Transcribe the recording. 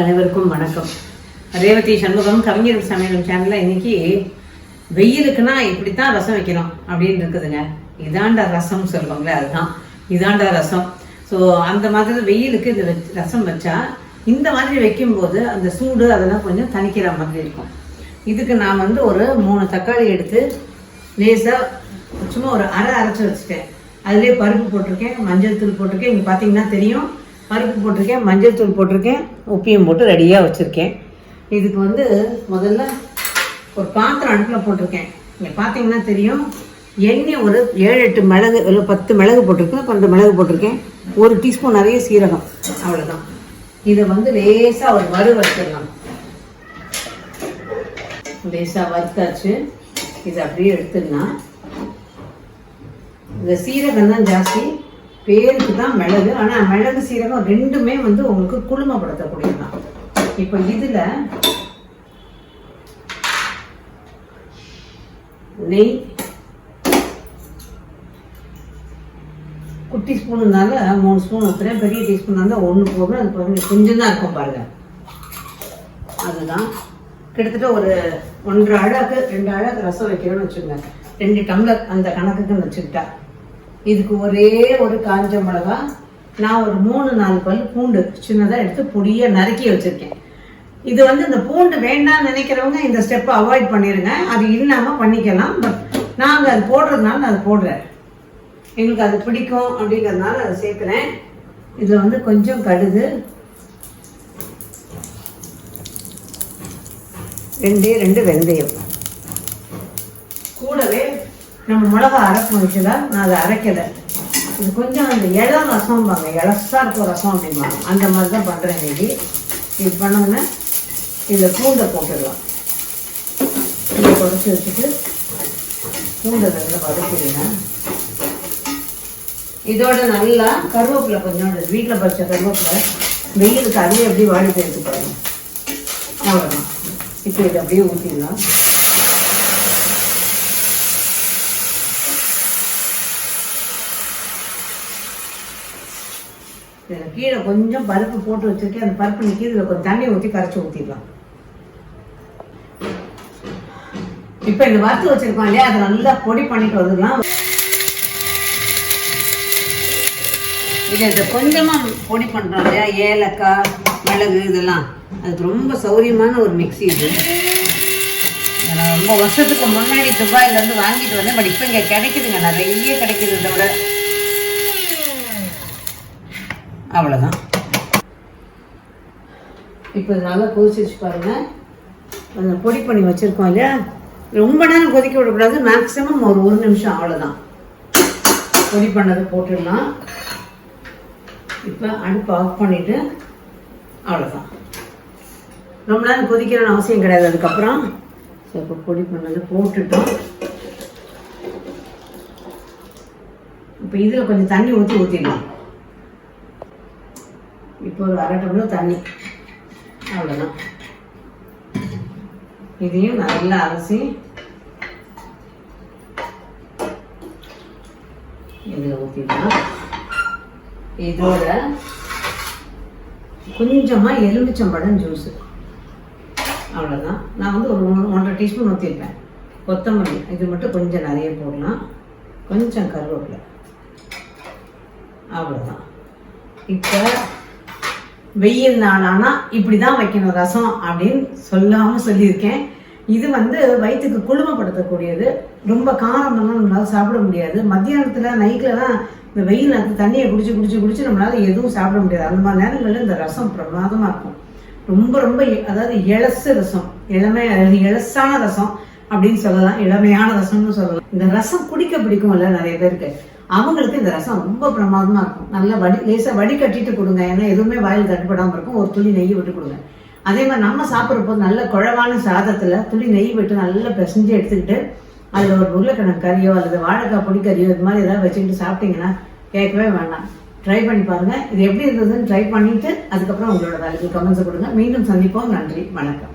அனைவருக்கும் வணக்கம். ரேவதி சண்முகம் கவிஞர் சமையல் சேனல்ல இன்னைக்கு வெயிலுக்குன்னா இப்படித்தான் ரசம் வைக்கணும் அப்படின்னு இருக்குதுங்க. இதாண்டா ரசம் சொல்லுவாங்களே அதுதான். இதாண்டா ரசம். ஸோ அந்த மாதிரி வெயிலுக்கு இந்த ரசம் வச்சா இந்த மாதிரி வைக்கும்போது அந்த சூடு அதெல்லாம் கொஞ்சம் தணிக்கிற மாதிரி இருக்கும். இதுக்கு நான் வந்து ஒரு மூணு தக்காளி எடுத்து லேசாக சும்மா ஒரு அரை அரைச்சி வச்சுட்டேன். அதுலேயே பருப்பு போட்டிருக்கேன் மஞ்சள் தூள் போட்டிருக்கேன். இங்கே பார்த்தீங்கன்னா தெரியும். பருப்பு போட்டிருக்கேன் மஞ்சள் தூள் போட்டிருக்கேன் உப்பியும் போட்டு ரெடியாக வச்சுருக்கேன். இதுக்கு வந்து முதல்ல ஒரு பாத்திரம் அடுப்பில் போட்டிருக்கேன். இங்கே பார்த்தீங்கன்னா தெரியும் எண்ணெய் ஒரு ஏழு எட்டு மிளகு இல்லை பத்து மிளகு போட்டிருக்கேன் பன்னெண்டு மிளகு போட்டிருக்கேன். ஒரு டீஸ்பூன் நிறைய சீரகம் அவ்வளோதான் இதை வந்து லேசாக ஒரு வறு வறுத்துடலாம். லேசாக வறுத்தாச்சு. இதை அப்படியே எடுத்துடலாம். இந்த சீரகம் தான் ஜாஸ்தி. பேருக்கு தான் மிளகு. ஆனால் மிளகு சீரகம் ரெண்டுமே வந்து உங்களுக்கு குளுமைப்படுத்தக்கூடியது தான் இப்போ இதில் நெய் குட்டி ஸ்பூனுனால மூணு ஸ்பூன் ஊற்றுறேன் பெரிய டீஸ்பூன் இருந்தால் ஒன்று போதும் அது பாருங்க கொஞ்சம் தான் இருக்கும் பாருங்க. அதுதான். கிட்டத்தட்ட ஒரு ஒன்றரை அழகு ரெண்டு அழகு ரசம் வைக்கணும்னு வச்சுக்கோங்க. ரெண்டு டம்ளர் அந்த கணக்குக்குன்னு வச்சுக்கிட்டா. இதுக்கு ஒரே ஒரு காஞ்ச மிளகா. நான் ஒரு மூணு நாலு பல் பூண்டு சின்னதாக எடுத்து பொடியை நறுக்கி வச்சுருக்கேன். இது வந்து இந்த பூண்டு வேண்டாம்னு நினைக்கிறவங்க இந்த ஸ்டெப்பை அவாய்ட் பண்ணிடுங்க அது இல்லாமல் பண்ணிக்கலாம். பட் நாங்கள் அது போடுறதுனால நான் அது போடுறேன். எங்களுக்கு அது பிடிக்கும் அப்படிங்கிறதுனால அதை சேர்க்குறேன். இதில் வந்து கொஞ்சம் கடுகு. ரெண்டே ரெண்டு வெந்தயம். கூடவே நம்ம மிளகா அரைப்போம் வச்சுதா நான் அதை அரைக்கலை. இது கொஞ்சம் அந்த இளம் ரசம்பாங்க. இலசா இருக்கும் ரசம் அப்படிம்பாங்க. அந்த மாதிரி தான் பண்ணுறேன் இன்னைக்கு. இது பண்ணோன்னே இதில் பூண்டை போட்டுடலாம். இதை குறைச்சி வச்சுட்டு பூண்டை நல்லா வதக்கிடுங்க. இதோட நல்லா கருவேப்பிலை கொஞ்சோண்டு வீட்டில் பறிச்ச கருவேப்பிலை வெயிலுக்கு அதுவே எப்படி வாடி போயிருக்கு பாருங்க. அவ்வளோதான் இப்போ இதை அப்படியே ஊற்றிடலாம் இதில் கீழே கொஞ்சம் பருப்பு போட்டு வச்சிருக்கேன். அந்த பருப்பு நிற்கி இதில் கொஞ்சம் தண்ணி ஊற்றி கரைச்சி ஊற்றிடலாம் இப்போ இந்த வறுத்து வச்சுருக்கோம் இல்லையா? அதை நல்லா பொடி பண்ணிட்டு வந்துடலாம். இதை இந்த கொஞ்சமாக பொடி பண்ணுறோம் இல்லையா? ஏலக்காய் மிளகு இதெல்லாம். அதுக்கு ரொம்ப சௌரியமான ஒரு மிக்ஸி இது. நான் ரொம்ப வருஷத்துக்கு முன்னாடி துபாயிலேருந்து வாங்கிட்டு வந்தேன். பட் இப்போ இங்கே கிடைக்குதுங்க. நிறைய கிடைக்குது இதை விட அவ்வளோதான் இப்போ நல்லா கொதிச்சிச்சு பாருங்க. அந்த பொடி பண்ணி வச்சுருக்கோம் இல்லையா? ரொம்ப நேரம் கொதிக்க விடக்கூடாது. மேக்ஸிமம் ஒரு ஒரு நிமிஷம் அவ்வளோதான் பொடி பண்ணதை போட்டுடலாம். இப்போ அடுப்பு ஆஃப் பண்ணிவிட்டு அவ்வளோதான் ரொம்ப நேரம் கொதிக்கணும்னு அவசியம் கிடையாது அதுக்கப்புறம். ஸோ இப்போ பொடி பண்ணது போட்டுட்டோம். இப்போ இதில் கொஞ்சம் தண்ணி ஊற்றி ஊற்றிடலாம். இப்போ ஒரு அரை டம்ளர் தண்ணி. அவ்வளோதான் இதையும் நல்லா அலசி இதில் ஊற்றிடலாம் இதோட கொஞ்சமாக எலுமிச்சம்பழம் ஜூஸு அவ்வளோதான் நான் வந்து ஒரு ஒன்றரை டீஸ்பூன் ஊற்றிருப்பேன் கொத்தமல்லி இது மட்டும் கொஞ்சம் நிறைய போடலாம். கொஞ்சம் கருவேப்பிலை. அவ்வளோதான் இப்போ வெயில் நாளானா இப்படி தான் வைக்கணும் ரசம் அப்படின்னு சொல்லாமல் சொல்லியிருக்கேன். இது வந்து வயிற்றுக்கு குளுமைப்படுத்தக்கூடியது. ரொம்ப காரமெல்லாம் நம்மளால சாப்பிட முடியாது. மத்தியானத்தில் நைட்லலாம் இந்த வெயில் நேரத்தில் தண்ணியை குடிச்சு குடிச்சு குடிச்சு நம்மளால எதுவும் சாப்பிட முடியாது. அந்த மாதிரி நேரங்களில் இந்த ரசம் பிரமாதமாக இருக்கும். ரொம்ப ரொம்ப எ- அதாவது இளசு ரசம். இளமை அதாவது இளசான ரசம் அப்படின்னு சொல்லலாம். இளமையான ரசம்னு சொல்லலாம். இந்த ரசம் குடிக்க பிடிக்கும்ல நிறைய பேருக்கு. அவங்களுக்கு இந்த ரசம் ரொம்ப பிரமாதமாக இருக்கும். நல்லா வடி லேசாக வடி கட்டிட்டு கொடுங்க. ஏன்னா எதுவுமே வாயில் தட்டுப்படாமல் இருக்கும். ஒரு துளி நெய் விட்டு கொடுங்க. அதே மாதிரி நம்ம சாப்பிட்றப்போ நல்ல குழவான சாதத்தில் துளி நெய் விட்டு நல்லா பிசைஞ்சு எடுத்துக்கிட்டு அதில் ஒரு உருளைக்கிழங்கு கறியோ அல்லது வாழைக்காய் பொடி கறியோ இது மாதிரி ஏதாவது வச்சுக்கிட்டு சாப்பிட்டீங்கன்னா கேட்கவே வேண்டாம். ட்ரை பண்ணி பாருங்கள் இது எப்படி இருந்ததுன்னு ட்ரை பண்ணிவிட்டு அதுக்கப்புறம் உங்களோட வேலைக்கு கமெண்ட்ஸ் கொடுங்க. மீண்டும் சந்திப்போம். நன்றி. வணக்கம்.